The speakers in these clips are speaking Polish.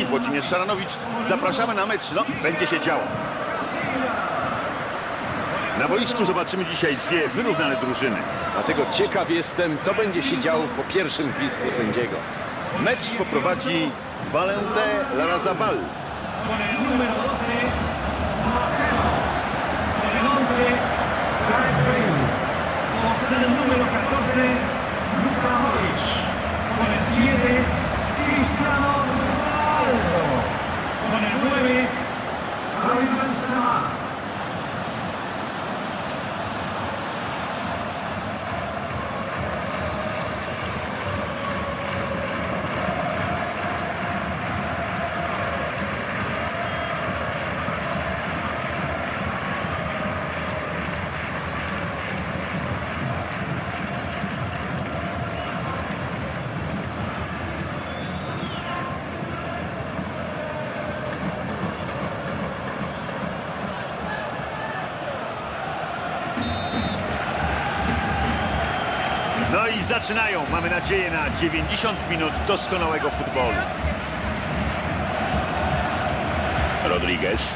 i Włodzimierz Szaranowicz. Zapraszamy na mecz. No, będzie się działo. Na boisku zobaczymy dzisiaj dwie wyrównane drużyny. Dlatego ciekaw jestem, co będzie się działo po pierwszym gwizdku sędziego. Mecz poprowadzi Valente Larazabal. con el número 12, con el 11, Gareth Bale, con el número 14, Luka Modric, con el 7, Cristiano Ronaldo, con el 9, Karim Benzema. No i zaczynają. Mamy nadzieję na 90 minut doskonałego futbolu. Rodriguez.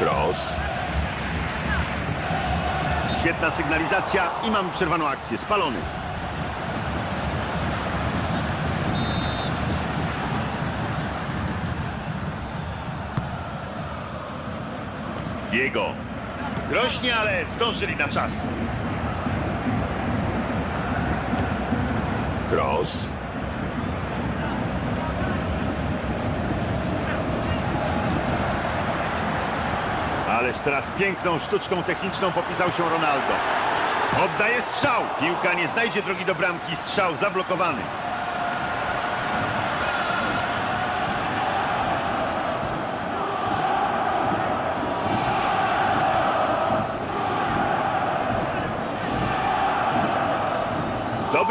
Cross. Świetna sygnalizacja i mamy przerwaną akcję. Spalony. Diego. Groźnie, ale zdążyli na czas. Cross. Ależ teraz piękną sztuczką techniczną popisał się Ronaldo. Oddaje strzał. Piłka nie znajdzie drogi do bramki. Strzał zablokowany.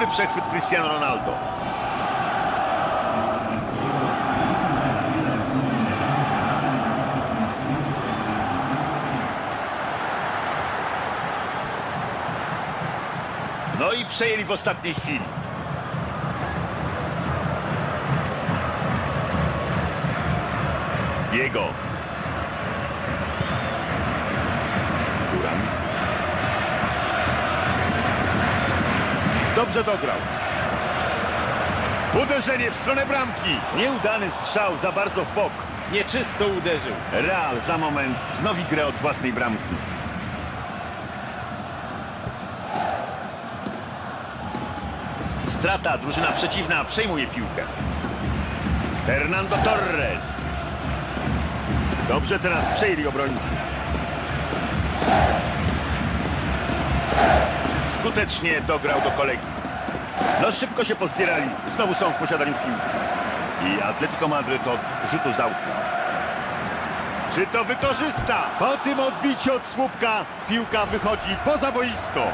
Dobry przechwyt Cristiano Ronaldo. No i przejęli w ostatniej chwili. Diego. Duran. Dobrze dograł. Uderzenie w stronę bramki. Nieudany strzał za bardzo w bok. Nieczysto uderzył. Real za moment wznowi grę od własnej bramki. Strata, drużyna przeciwna przejmuje piłkę. Hernando Torres. Dobrze teraz przejęli obrońcy. Skutecznie dograł do kolegi. No szybko się pozbierali. Znowu są w posiadaniu piłki. I Atletico Madryt od rzutu z. Czy to wykorzysta? Po tym odbiciu od słupka piłka wychodzi poza boisko.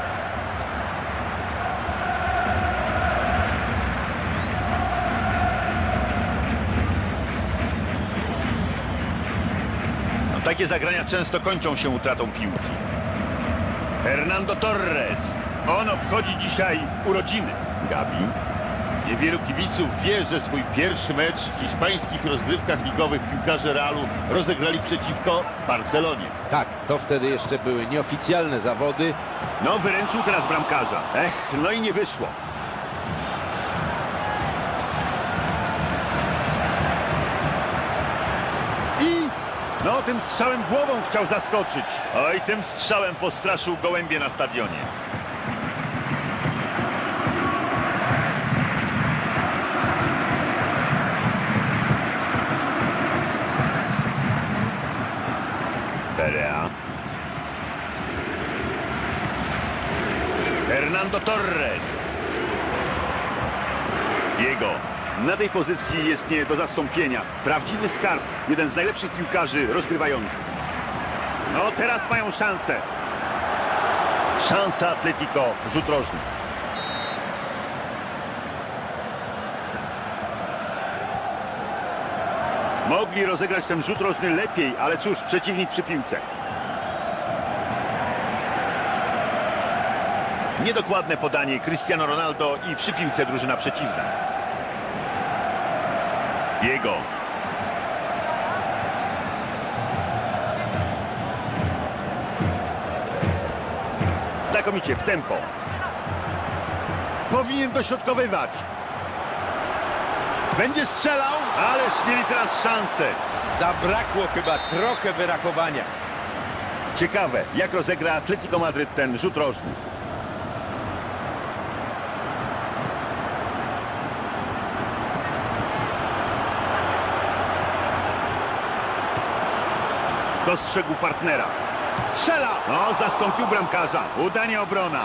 No, takie zagrania często kończą się utratą piłki. Hernando Torres. On obchodzi dzisiaj urodziny. Gabi. Niewielu kibiców wie, że swój pierwszy mecz w hiszpańskich rozgrywkach ligowych piłkarze Realu rozegrali przeciwko Barcelonie. Tak, to wtedy jeszcze były nieoficjalne zawody. No, wyręczył teraz bramkarza. Ech, no i nie wyszło. I, no, tym strzałem głową chciał zaskoczyć. Oj, tym strzałem postraszył gołębie na stadionie. Perea. Hernando Torres. Diego. Na tej pozycji jest nie do zastąpienia. Prawdziwy skarb. Jeden z najlepszych piłkarzy rozgrywających. No teraz mają szansę. Szansa Atletico. Rzut rożny. Mogli rozegrać ten rzut rożny lepiej, ale cóż, przeciwnik przy piłce. Niedokładne podanie Cristiano Ronaldo i przy piłce drużyna przeciwna. Diego. Znakomicie w tempo. Powinien dośrodkowywać. Będzie strzelał, ależ mieli teraz szansę. Zabrakło chyba trochę wyrachowania. Ciekawe, jak rozegra Atletico Madryt ten rzut rożny. Dostrzegł partnera. Strzela! No, zastąpił bramkarza. Udanie obrona.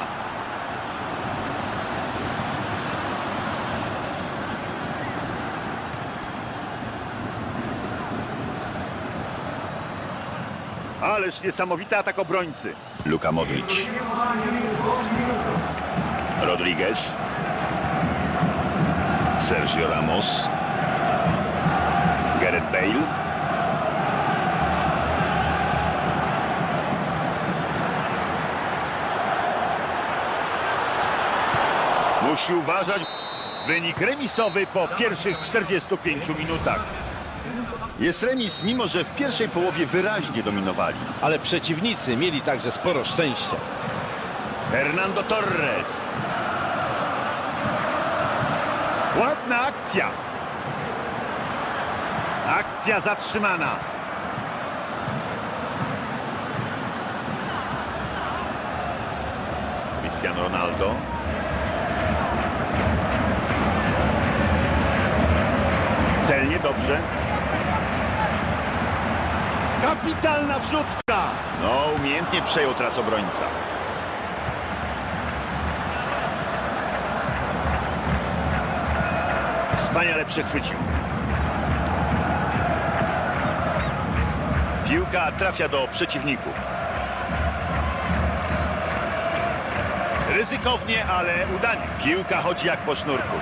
Ależ niesamowity atak obrońcy. Luka Modric. Rodriguez. Sergio Ramos. Gareth Bale. Musi uważać. Wynik remisowy po pierwszych 45 minutach. Jest remis, mimo że w pierwszej połowie wyraźnie dominowali. Ale przeciwnicy mieli także sporo szczęścia. Fernando Torres. Ładna akcja. Akcja zatrzymana. Cristiano Ronaldo. Celnie dobrze. Kapitalna wrzutka. No, umiejętnie przejął teraz obrońca. Wspaniale przechwycił. Piłka trafia do przeciwników. Ryzykownie, ale udanie. Piłka chodzi jak po sznurku.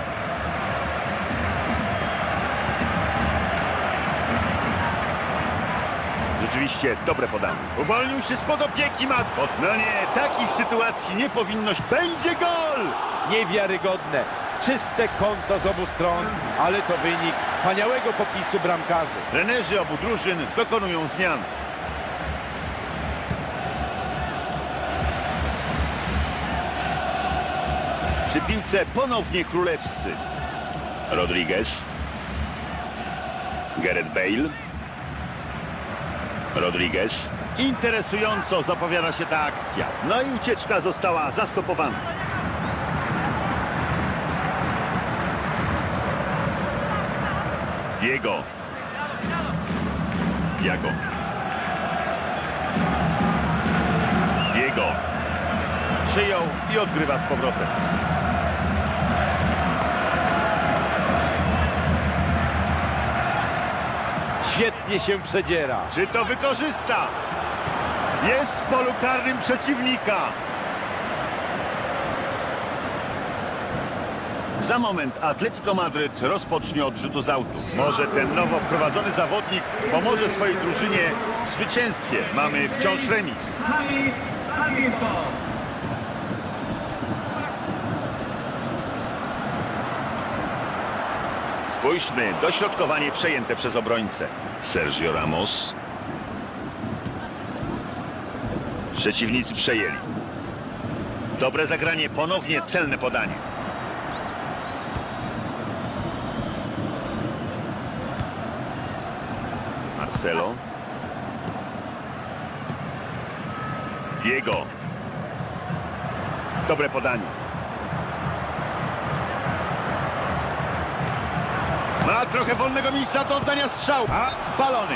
Rzeczywiście dobre podanie. Uwolnił się spod opieki Mat. No nie, takich sytuacji nie powinno się. Będzie gol! Niewiarygodne. Czyste konto z obu stron, ale to wynik wspaniałego popisu bramkarzy. Trenerzy obu drużyn dokonują zmian. Przy piłce ponownie królewscy. Rodriguez. Gareth Bale. Rodriguez. Interesująco zapowiada się ta akcja. No i ucieczka została zastopowana. Diego. Diego. Diego. Przyjął i odgrywa z powrotem. Świetnie się przedziera. Czy to wykorzysta? Jest w polu karnym przeciwnika. Za moment Atletico Madryt rozpocznie od rzutu z autu. Może ten nowo wprowadzony zawodnik pomoże swojej drużynie w zwycięstwie. Mamy wciąż remis. Spójrzmy, dośrodkowanie przejęte przez obrońcę. Sergio Ramos. Przeciwnicy przejęli. Dobre zagranie, ponownie celne podanie. Marcelo. Diego. Dobre podanie. Ma trochę wolnego miejsca do oddania strzału. A, spalony.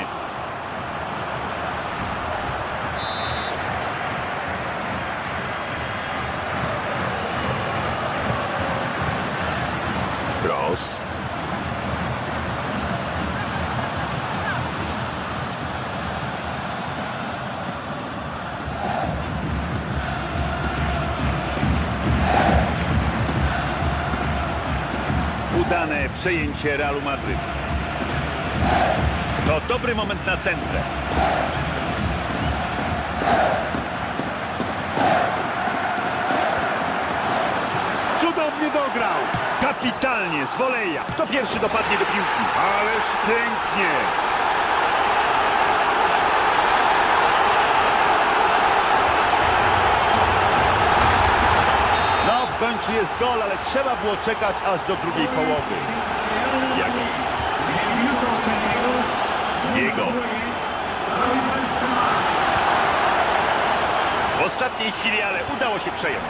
Cross. Udane przejęcie Realu Madryt. To dobry moment na centrę. Cudownie dograł. Kapitalnie, z woleja. Kto pierwszy dopadnie do piłki? Ależ pięknie. No, w końcu jest gol, ale trzeba było czekać aż do drugiej połowy. Jago. Jego. W ostatniej chwili, ale udało się przejąć.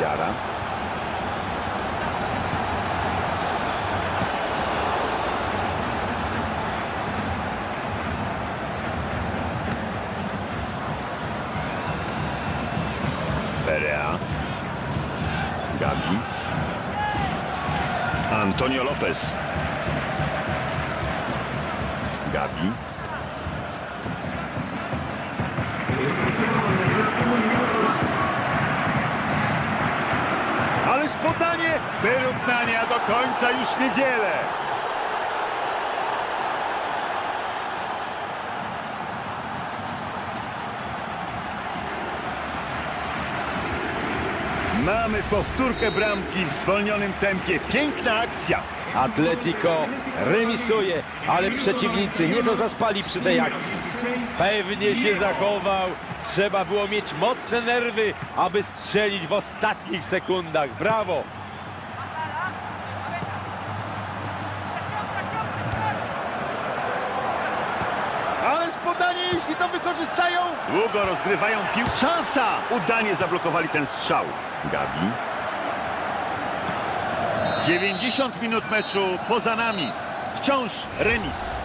Jara. Perea. Gabi. Antonio Lopez. Gabi. Ależ podanie wyrównania do końca już niewiele. Mamy powtórkę bramki w zwolnionym tempie. Piękna akcja. Atletico remisuje, ale przeciwnicy nieco zaspali przy tej akcji. Pewnie się zachował. Trzeba było mieć mocne nerwy, aby strzelić w ostatnich sekundach. Brawo! Ależ podanie, jeśli to wykorzystają. Długo rozgrywają piłkę. Szansa! Udanie zablokowali ten strzał. Gabi. 90 minut meczu poza nami. Wciąż remis.